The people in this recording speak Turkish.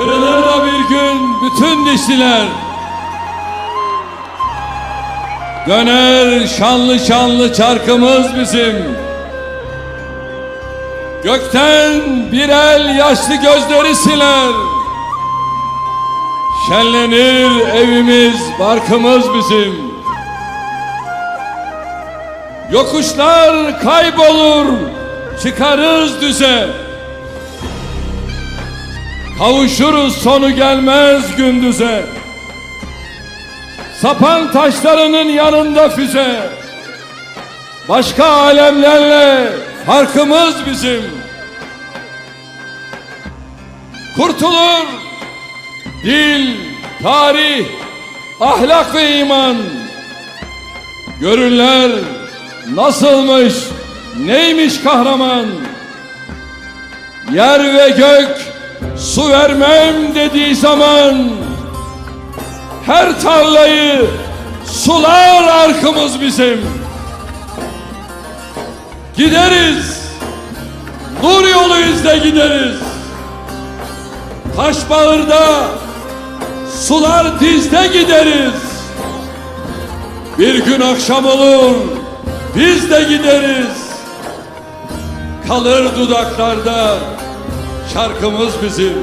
Kırılır da bir gün bütün dişliler. Döner şanlı şanlı çarkımız bizim. Gökten bir el yaşlı gözleri siler. Şenlenir evimiz, barkımız bizim. Yokuşlar kaybolur, çıkarız düze. Kavuşuruz sonu gelmez gündüze. Sapan taşlarının yanında füze. Başka alemlerle farkımız bizim. Kurtulur dil, tarih, ahlak ve iman. Görürler nasılmış, neymiş kahraman. Yer ve gök su vermem dediği zaman her tarlayı sular arkımız bizim. Gideriz, nur yolu izle gideriz. Taş bağırda, sular dizde gideriz. Bir gün akşam olur, biz de gideriz. Kalır dudaklarda şarkımız bizim.